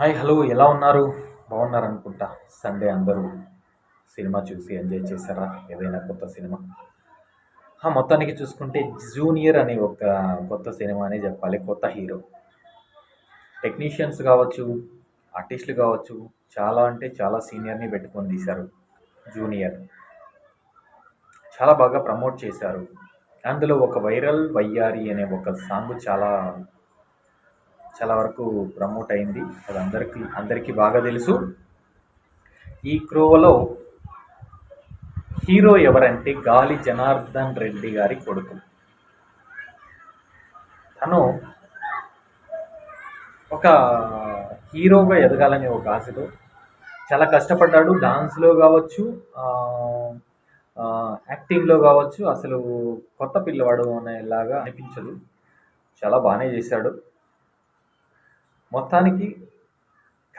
Hi hello ఎలా ఉన్నారు? బాగున్నారు అనుకుంటా సండే అందరూ సినిమా చూసి ఎంజాయ్ చేశారా? ఏదైనా కొత్త సినిమా? ఆ, మొత్తానికి చూసుకుంటే జూనియర్ అనే ఒక కొత్త సినిమా అనే చెప్పాలి. కొత్త హీరో. టెక్నీషియన్స్ కావచ్చు ఆర్టిస్టులు కావచ్చు చాలా అంటే చాలా సీనియర్ని పెట్టుకొని తీశారు జూనియర్. చాలా బాగా ప్రమోట్ చేశారు. అందులో ఒక వైరల్ వయ్యారి అనే ఒక సాంగ్ చాలా చాలా వరకు ప్రమోట్ అయింది. అది అందరికీ అందరికీ బాగా తెలుసు. ఈ క్రోవలో హీరో ఎవరంటే గాలి జనార్దన్ రెడ్డి గారి కొడుకు. తను ఒక హీరోగా ఎదగాలనే ఒక ఆశతో చాలా కష్టపడ్డాడు. డాన్స్లో కావచ్చు యాక్టింగ్లో కావచ్చు అసలు కొత్త పిల్లవాడు అనేలాగా అనిపించదు. చాలా బాగానే చేశాడు. మొత్తానికి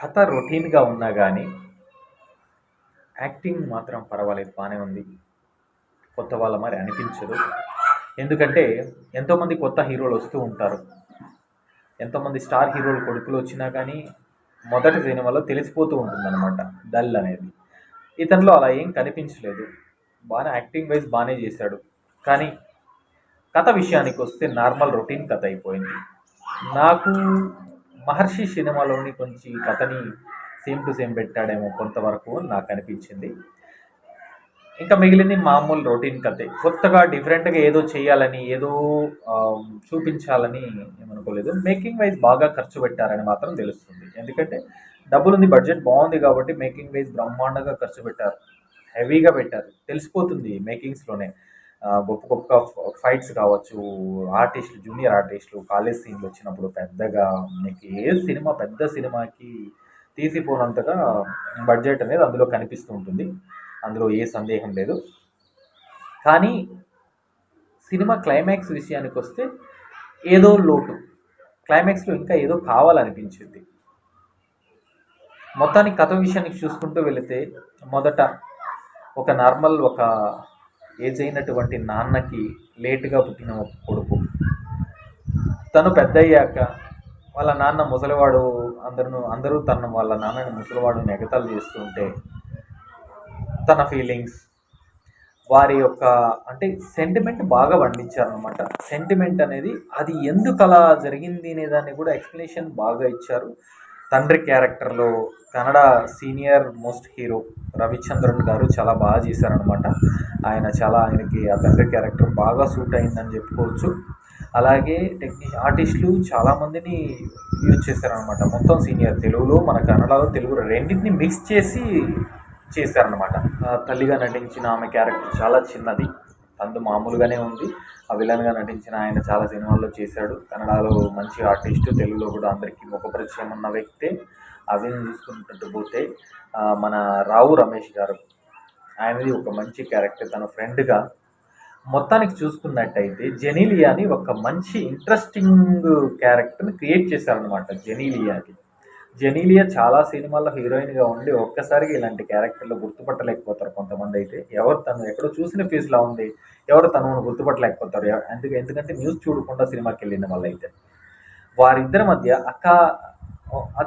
కథ రొటీన్గా ఉన్నా కానీ యాక్టింగ్ మాత్రం పర్వాలేదు బాగానే ఉంది. కొత్త వాళ్ళ మరి అనిపించదు. ఎందుకంటే ఎంతోమంది కొత్త హీరోలు వస్తూ ఉంటారు. ఎంతోమంది స్టార్ హీరోలు కొడుకులు వచ్చినా కానీ మొదటి సినిమాలో తెలిసిపోతూ ఉంటుందన్నమాట డల్ అనేది. ఇతనిలో అలా ఏం కనిపించలేదు. బాగానే యాక్టింగ్ వైజ్ బాగానే చేశాడు. కానీ కథ విషయానికి వస్తే నార్మల్ రొటీన్ కథ అయిపోయింది. నాకు మహర్షి సినిమాలోని కొంచెం కథని సేమ్ టు సేమ్ పెట్టాడేమో కొంతవరకు నాకు అనిపించింది. ఇంకా మిగిలింది మామూలు రొటీన్ కథే. కొత్తగా డిఫరెంట్గా ఏదో చేయాలని ఏదో చూపించాలని ఏమనుకోలేదు మేకింగ్ వైజ్ బాగా ఖర్చు పెట్టారని మాత్రం తెలుస్తుంది. ఎందుకంటే డబ్బులు ఉంది బడ్జెట్ బాగుంది కాబట్టి మేకింగ్ వైజ్ బ్రహ్మాండంగా ఖర్చు పెట్టారు. హెవీగా పెట్టారు. తెలిసిపోతుంది మేకింగ్స్లోనే గొప్ప గొప్ప ఫైట్స్ కావచ్చు ఆర్టిస్టులు జూనియర్ ఆర్టిస్టులు కాలేజ్ సీన్లు వచ్చినప్పుడు పెద్దగా మీకు ఏ సినిమా పెద్ద సినిమాకి తీసిపోనంతగా బడ్జెట్ అనేది అందులో కనిపిస్తూ ఉంటుంది. అందులో ఏ సందేహం లేదు. కానీ సినిమా క్లైమాక్స్ విషయానికి వస్తే ఏదో లోటు. క్లైమాక్స్లో ఇంకా ఏదో కావాలనిపించింది. మొత్తానికి కథ విషయానికి చూసుకుంటూ వెళితే మొదట ఒక నార్మల్ ఒక ఏజ్ అయినటువంటి నాన్నకి లేటుగా పుట్టిన కొడుకు. తను పెద్ద అయ్యాక వాళ్ళ నాన్న ముసలివాడు అందరూ అందరూ తన వాళ్ళ నాన్నని ముసలివాడు నెగతాలు చేస్తుంటే తన ఫీలింగ్స్ వారి యొక్క అంటే సెంటిమెంట్ బాగా పండించారనమాట సెంటిమెంట్ అనేది అది ఎందుకు అలా జరిగింది అనే దాన్ని కూడా ఎక్స్ప్లెనేషన్ బాగా ఇచ్చారు. తండ్రి క్యారెక్టర్లో Kannada senior most hero Ravichandran గారు చాలా బాగా చేశారనమాట ఆయన చాలా ఆయనకి ఆ తండ్రి క్యారెక్టర్ బాగా సూట్ అయిందని చెప్పుకోవచ్చు. అలాగే టెక్నీ ఆర్టిస్టులు చాలామందిని యూజ్ చేశారనమాట మొత్తం సీనియర్ తెలుగులో మన కన్నడలో తెలుగు రెండింటిని మిక్స్ చేసి చేశారనమాట తల్లిగా నటించిన ఆమె క్యారెక్టర్ చాలా చిన్నది. అందు మామూలుగానే ఉంది. ఆ విలన్గా నటించిన ఆయన చాలా సినిమాల్లో చేశాడు. కన్నడలో మంచి ఆర్టిస్ట్ తెలుగులో కూడా అందరికీ ముఖ పరిచయం ఉన్న వ్యక్తే అవిని చూసుకుంటూ పోతే మన రావు రమేష్ గారు. ఆయనది ఒక మంచి క్యారెక్టర్. తన ఫ్రెండ్గా మొత్తానికి చూసుకున్నట్టయితే జెనీలియాని ఒక మంచి ఇంట్రెస్టింగ్ క్యారెక్టర్ని క్రియేట్ చేశారనమాట జెనీలియాకి. జెనీలియా చాలా సినిమాల్లో హీరోయిన్గా ఉండి ఒక్కసారిగా ఇలాంటి క్యారెక్టర్లు గుర్తుపట్టలేకపోతారు కొంతమంది అయితే. ఎవరు తను ఎక్కడో చూసిన ఫీజులా ఉంది. ఎవరు తనను గుర్తుపట్టలేకపోతారు. ఎందుకు ఎందుకంటే న్యూస్ చూడకుండా సినిమాకి వెళ్ళిన వాళ్ళు అయితే. వారిద్దరి మధ్య అక్క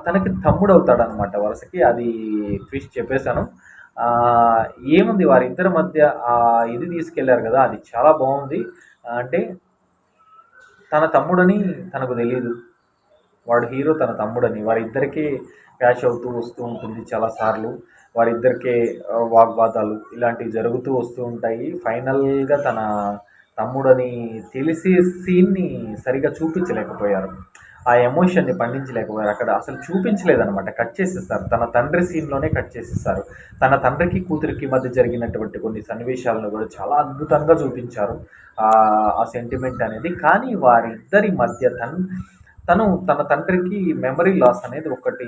తనకి తమ్ముడు అవుతాడు అనమాట వరుసకి. అది ట్విస్ట్ చెప్పేశాను. ఏముంది వారిద్దరి మధ్య? ఆ ఇది తీసుకెళ్ళారు కదా అది చాలా బాగుంది. అంటే తన తమ్ముడని తనకు తెలియదు వాడు హీరో తన తమ్ముడని. వారిద్దరికీ క్యాష్ అవుతూ వస్తూ ఉంటుంది చాలాసార్లు వారిద్దరికే వాగ్వాదాలు ఇలాంటివి జరుగుతూ వస్తూ ఉంటాయి. ఫైనల్గా తన తమ్ముడని తెలిసి సీన్ని సరిగా చూపించలేకపోయారు. ఆ ఎమోషన్ని పండించలేకపోయారు. అక్కడ అసలు చూపించలేదన్నమాట. కట్ చేసేస్తారు తన తండ్రి సీన్లోనే కట్ చేసేస్తారు తన తండ్రికి కూతురికి మధ్య జరిగినటువంటి కొన్ని సన్నివేశాలను కూడా చాలా అద్భుతంగా చూపించారు. ఆ సెంటిమెంట్ అనేది. కానీ వారిద్దరి మధ్య తన్ తను తన తండ్రికి మెమరీ లాస్ అనేది ఒకటి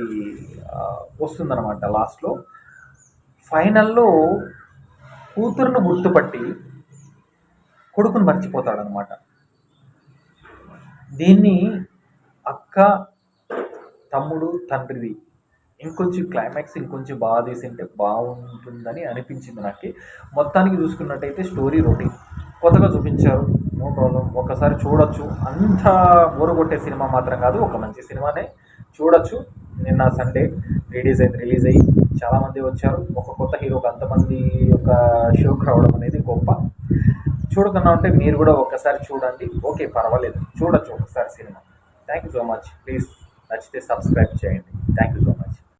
వస్తుందన్నమాట లాస్ట్లో ఫైనల్లో కూతురును గుర్తుపట్టి కొడుకును మర్చిపోతాడనమాట దీన్ని అక్క తమ్ముడు తండ్రిది ఇంకొంచెం క్లైమాక్స్ ఇంకొంచెం బాగా తీసింటే బాగుంటుందని అనిపించింది నాకు. మొత్తానికి చూసుకున్నట్టయితే స్టోరీ రొటీన్ కొత్తగా చూపించారు. నో ప్రాబ్లం ఒకసారి చూడొచ్చు. అంత బోరు కొట్టే సినిమా మాత్రం కాదు. ఒక మంచి సినిమానే చూడొచ్చు. నిన్న సండే రిలీజ్ అయింది. రిలీజ్ అయ్యి చాలామంది వచ్చారు. ఒక కొత్త హీరోకి అంతమంది యొక్క షోకి రావడం అనేది గొప్ప. చూడకుండా ఉంటే మీరు కూడా ఒకసారి చూడండి. ఓకే పర్వాలేదు. చూడొచ్చు ఒకసారి cinema. Thank you so much please నచ్చితే సబ్స్క్రైబ్ చేయండి. Thank you so much